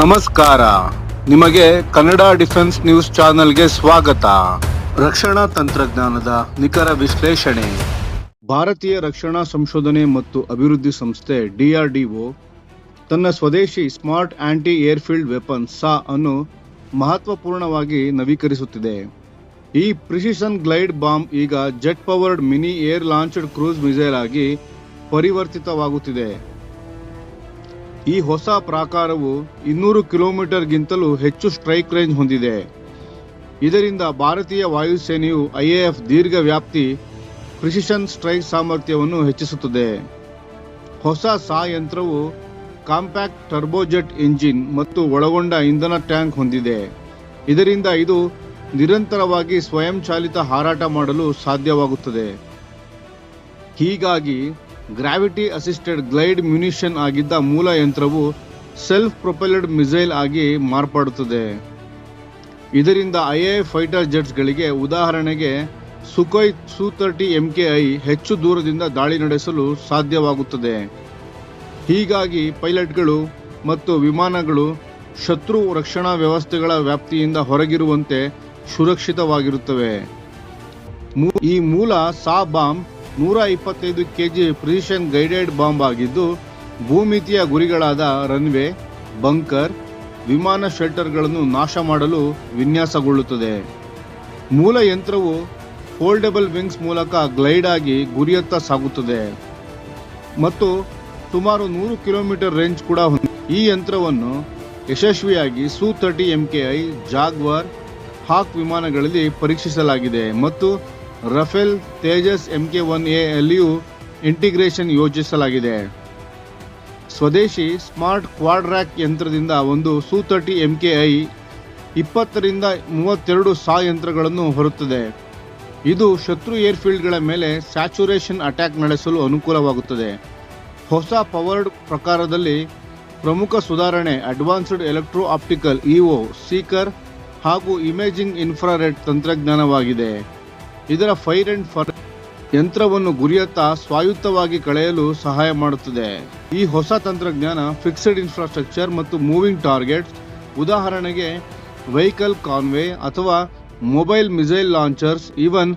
ನಮಸ್ಕಾರ. ನಿಮಗೆ Kannada defence news ಚಾನೆಲ್ಗೆ ಸ್ವಾಗತ. ರಕ್ಷಣಾ ತಂತ್ರಜ್ಞಾನದ ನಿಖರ ವಿಶ್ಲೇಷಣೆ. ಭಾರತೀಯ ರಕ್ಷಣಾ ಸಂಶೋಧನೆ ಮತ್ತು ಅಭಿವೃದ್ಧಿ ಸಂಸ್ಥೆ ಡಿಆರ್ಡಿಒ ತನ್ನ ಸ್ವದೇಶಿ ಸ್ಮಾರ್ಟ್ ಆಂಟಿ ಏರ್ಫೀಲ್ಡ್ ವೆಪನ್ ಸಾ ಅನ್ನು ಮಹತ್ವಪೂರ್ಣವಾಗಿ ನವೀಕರಿಸುತ್ತಿದೆ. ಈ ಪ್ರಿಸಿಷನ್ ಗ್ಲೈಡ್ ಬಾಂಬ್ ಈಗ jet powered mini air launched cruise missile ಆಗಿ ಪರಿವರ್ತಿತವಾಗುತ್ತಿದೆ. ಈ ಹೊಸ ಪ್ರಾಕಾರವು ಇನ್ನೂರು ಕಿಲೋಮೀಟರ್ಗಿಂತಲೂ ಹೆಚ್ಚು ಸ್ಟ್ರೈಕ್ ರೇಂಜ್ ಹೊಂದಿದೆ. ಇದರಿಂದ ಭಾರತೀಯ ವಾಯುಸೇನೆಯು ಐಎಎಫ್ ದೀರ್ಘ ವ್ಯಾಪ್ತಿ ಪ್ರಿಸಿಷನ್ ಸ್ಟ್ರೈಕ್ ಸಾಮರ್ಥ್ಯವನ್ನು ಹೆಚ್ಚಿಸುತ್ತದೆ. ಹೊಸ ಸಾ ಯಂತ್ರವು ಕಾಂಪ್ಯಾಕ್ಟ್ ಟರ್ಬೋಜೆಟ್ ಇಂಜಿನ್ ಮತ್ತು ಒಳಗೊಂಡ ಇಂಧನ ಟ್ಯಾಂಕ್ ಹೊಂದಿದೆ. ಇದರಿಂದ ಇದು ನಿರಂತರವಾಗಿ ಸ್ವಯಂಚಾಲಿತ ಹಾರಾಟ ಮಾಡಲು ಸಾಧ್ಯವಾಗುತ್ತದೆ. ಹೀಗಾಗಿ ಗ್ರಾವಿಟಿ ಅಸಿಸ್ಟೆಡ್ ಗ್ಲೈಡ್ ಮ್ಯುನಿಷನ್ ಆಗಿದ್ದ ಮೂಲ ಯಂತ್ರವು ಸೆಲ್ಫ್ ಪ್ರೊಪೆಲ್ಡ್ ಮಿಸೈಲ್ ಆಗಿ ಮಾರ್ಪಡುತ್ತದೆ. ಇದರಿಂದ ಐಎ ಫೈಟರ್ ಜೆಟ್ಸ್ಗಳಿಗೆ ಉದಾಹರಣೆಗೆ ಸುಖೋಯ್ ಸು ತರ್ಟಿ ಐ ಹೆಚ್ಚು ದೂರದಿಂದ ದಾಳಿ ನಡೆಸಲು ಸಾಧ್ಯವಾಗುತ್ತದೆ. ಹೀಗಾಗಿ ಪೈಲಟ್ಗಳು ಮತ್ತು ವಿಮಾನಗಳು ಶತ್ರು ರಕ್ಷಣಾ ವ್ಯವಸ್ಥೆಗಳ ವ್ಯಾಪ್ತಿಯಿಂದ ಹೊರಗಿರುವಂತೆ ಸುರಕ್ಷಿತವಾಗಿರುತ್ತವೆ. ಈ ಮೂಲ ಸಾ ಬಾಂಬ್ ನೂರ ಇಪ್ಪತ್ತೈದು ಕೆಜಿ ಪ್ರಿಸಿಷನ್ ಗೈಡೆಡ್ ಬಾಂಬ್ ಆಗಿದ್ದು, ಭೂಮಿತಿಯ ಗುರಿಗಳಾದ ರನ್ವೇ ಬಂಕರ್ ವಿಮಾನ ಶೆಲ್ಟರ್ಗಳನ್ನು ನಾಶ ಮಾಡಲು ವಿನ್ಯಾಸಗೊಳ್ಳುತ್ತದೆ. ಮೂಲ ಯಂತ್ರವು ಫೋಲ್ಡೆಬಲ್ ವಿಂಗ್ಸ್ ಮೂಲಕ ಗ್ಲೈಡ್ ಆಗಿ ಗುರಿಯತ್ತ ಸಾಗುತ್ತದೆ. ಮತ್ತು ಸುಮಾರು ನೂರು ಕಿಲೋಮೀಟರ್ ರೇಂಜ್ ಕೂಡ ಈ ಯಂತ್ರವನ್ನು ಯಶಸ್ವಿಯಾಗಿ ಸು ತರ್ಟಿ ಐ ಜಾಗ್ವಾರ್ ಹಾಕ್ ವಿಮಾನಗಳಲ್ಲಿ ಪರೀಕ್ಷಿಸಲಾಗಿದೆ. ಮತ್ತು Rafale, Tejas MK one A integration ಯೋಜಿಸಲಾಗಿದೆ. ಸ್ವದೇಶಿ ಸ್ಮಾರ್ಟ್ ಕ್ವಾಡ್ರ್ಯಾಕ್ ಯಂತ್ರದಿಂದ ಒಂದು ಸು ತರ್ಟಿ ಐ ಇಪ್ಪತ್ತರಿಂದ ಮೂವತ್ತೆರಡು ಸಾ ಯಂತ್ರಗಳನ್ನು ಹೊರುತ್ತದೆ. ಇದು ಶತ್ರು ಏರ್ಫೀಲ್ಡ್ಗಳ ಮೇಲೆ ಸ್ಯಾಚುರೇಷನ್ ಅಟ್ಯಾಕ್ ನಡೆಸಲು ಅನುಕೂಲವಾಗುತ್ತದೆ. ಹೊಸ ಪವರ್ಡ್ ಪ್ರಕಾರದಲ್ಲಿ ಪ್ರಮುಖ ಸುಧಾರಣೆ advanced electro optical EO seeker ಹಾಗೂ ಇಮೇಜಿಂಗ್ ಇನ್ಫ್ರಾರೆಡ್ ತಂತ್ರಜ್ಞಾನವಾಗಿದೆ. ಇದರ ಫೈರ್ ಅಂಡ್ ಫರ್ ಯಂತ್ರವನ್ನು ಗುರಿಯತ್ತ ಸ್ವಾಯುತ್ತವಾಗಿ ಕಳೆಯಲು ಸಹಾಯ ಮಾಡುತ್ತದೆ. ಈ ಹೊಸ ತಂತ್ರಜ್ಞಾನ ಫಿಕ್ಸ್ಡ್ ಇನ್ಫ್ರಾಸ್ಟ್ರಕ್ಚರ್ ಮತ್ತು ಮೂವಿಂಗ್ ಟಾರ್ಗೆಟ್ಸ್ ಉದಾಹರಣೆಗೆ ವೆಹಿಕಲ್ ಕಾನ್ವೆ ಅಥವಾ mobile missile launchers even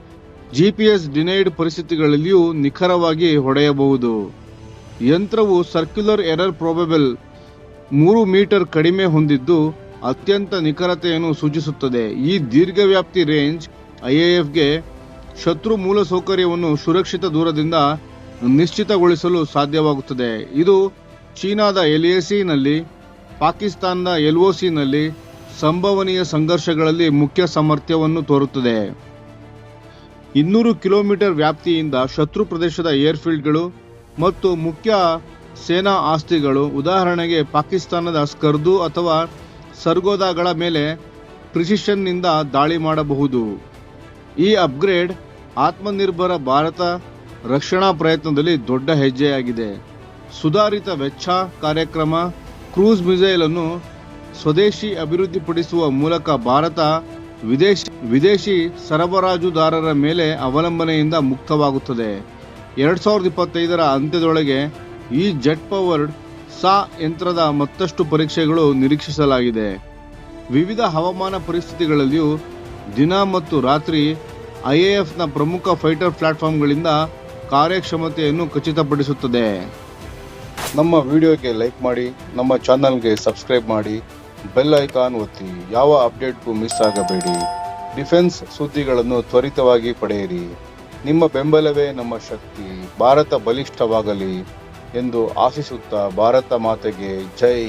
GPS denied ಪರಿಸ್ಥಿತಿಗಳಲ್ಲಿಯೂ ನಿಖರವಾಗಿ ಹೊಡೆಯಬಹುದು. ಯಂತ್ರವು ಸರ್ಕ್ಯುಲರ್ ಎರರ್ ಪ್ರೊಬೆಬಲ್ ಮೂರು ಮೀಟರ್ ಕಡಿಮೆ ಹೊಂದಿದ್ದು ಅತ್ಯಂತ ನಿಖರತೆಯನ್ನು ಸೂಚಿಸುತ್ತದೆ. ಈ ದೀರ್ಘವ್ಯಾಪ್ತಿ ರೇಂಜ್ ಐಎಎಫ್ಗೆ ಶತ್ರು ಮೂಲಸೌಕರ್ಯವನ್ನು ಸುರಕ್ಷಿತ ದೂರದಿಂದ ನಿಶ್ಚಿತಗೊಳಿಸಲು ಸಾಧ್ಯವಾಗುತ್ತದೆ. ಇದು ಚೀನಾದ ಎಲ್ಎಸಿನಲ್ಲಿ, ಪಾಕಿಸ್ತಾನದ ಎಲ್ಒಸಿನಲ್ಲಿ ಸಂಭವನೀಯ ಸಂಘರ್ಷಗಳಲ್ಲಿ ಮುಖ್ಯ ಸಾಮರ್ಥ್ಯವನ್ನು ತೋರುತ್ತದೆ. ಇನ್ನೂರು ಕಿಲೋಮೀಟರ್ ವ್ಯಾಪ್ತಿಯಿಂದ ಶತ್ರು ಪ್ರದೇಶದ ಏರ್ಫೀಲ್ಡ್ಗಳು ಮತ್ತು ಮುಖ್ಯ ಸೇನಾ ಆಸ್ತಿಗಳು, ಉದಾಹರಣೆಗೆ ಪಾಕಿಸ್ತಾನದ ಸ್ಕರ್ದು ಅಥವಾ ಸರ್ಗೋದಾಗಳ ಮೇಲೆ ಪ್ರಿಸಿಷನ್ನಿಂದ ದಾಳಿ ಮಾಡಬಹುದು. ಈ ಅಪ್ಗ್ರೇಡ್ ಆತ್ಮನಿರ್ಭರ ಭಾರತ ರಕ್ಷಣಾ ಪ್ರಯತ್ನದಲ್ಲಿ ದೊಡ್ಡ ಹೆಜ್ಜೆಯಾಗಿದೆ. ಸುಧಾರಿತ ವೆಚ್ಚ ಕಾರ್ಯಕ್ರಮ, ಕ್ರೂಸ್ ಮಿಸೈಲ್ ಅನ್ನು ಸ್ವದೇಶಿ ಅಭಿವೃದ್ಧಿಪಡಿಸುವ ಮೂಲಕ ಭಾರತ ವಿದೇಶಿ ವಿದೇಶಿ ಸರಬರಾಜುದಾರರ ಮೇಲೆ ಅವಲಂಬನೆಯಿಂದ ಮುಕ್ತವಾಗುತ್ತದೆ. ಎರಡು ಸಾವಿರದ ಇಪ್ಪತ್ತೈದರ ಅಂತ್ಯದೊಳಗೆ ಈ ಜೆಟ್ ಪವರ್ಡ್ ಸಾ ಯಂತ್ರದ ಮತ್ತಷ್ಟು ಪರೀಕ್ಷೆಗಳು ನಿರೀಕ್ಷಿಸಲಾಗಿದೆ. ವಿವಿಧ ಹವಾಮಾನ ಪರಿಸ್ಥಿತಿಗಳಲ್ಲಿಯೂ ದಿನ ಮತ್ತು ರಾತ್ರಿ ಐಎಎಫ್ನ ಪ್ರಮುಖ ಫೈಟರ್ ಪ್ಲಾಟ್ಫಾರ್ಮ್ಗಳಿಂದ ಕಾರ್ಯಕ್ಷಮತೆಯನ್ನು ಖಚಿತಪಡಿಸುತ್ತದೆ. ನಮ್ಮ ವಿಡಿಯೋಗೆ ಲೈಕ್ ಮಾಡಿ, ನಮ್ಮ ಚಾನಲ್ಗೆ ಸಬ್ಸ್ಕ್ರೈಬ್ ಮಾಡಿ, ಬೆಲ್ ಐಕಾನ್ ಒತ್ತಿ, ಯಾವ ಅಪ್ಡೇಟ್ಗೂ ಮಿಸ್ ಆಗಬೇಡಿ. ಡಿಫೆನ್ಸ್ ಸುದ್ದಿಗಳನ್ನು ತ್ವರಿತವಾಗಿ ಪಡೆಯಿರಿ. ನಿಮ್ಮ ಬೆಂಬಲವೇ ನಮ್ಮ ಶಕ್ತಿ. ಭಾರತ ಬಲಿಷ್ಠವಾಗಲಿ ಎಂದು ಆಶಿಸುತ್ತಾ ಭಾರತ ಮಾತೆಗೆ ಜೈ.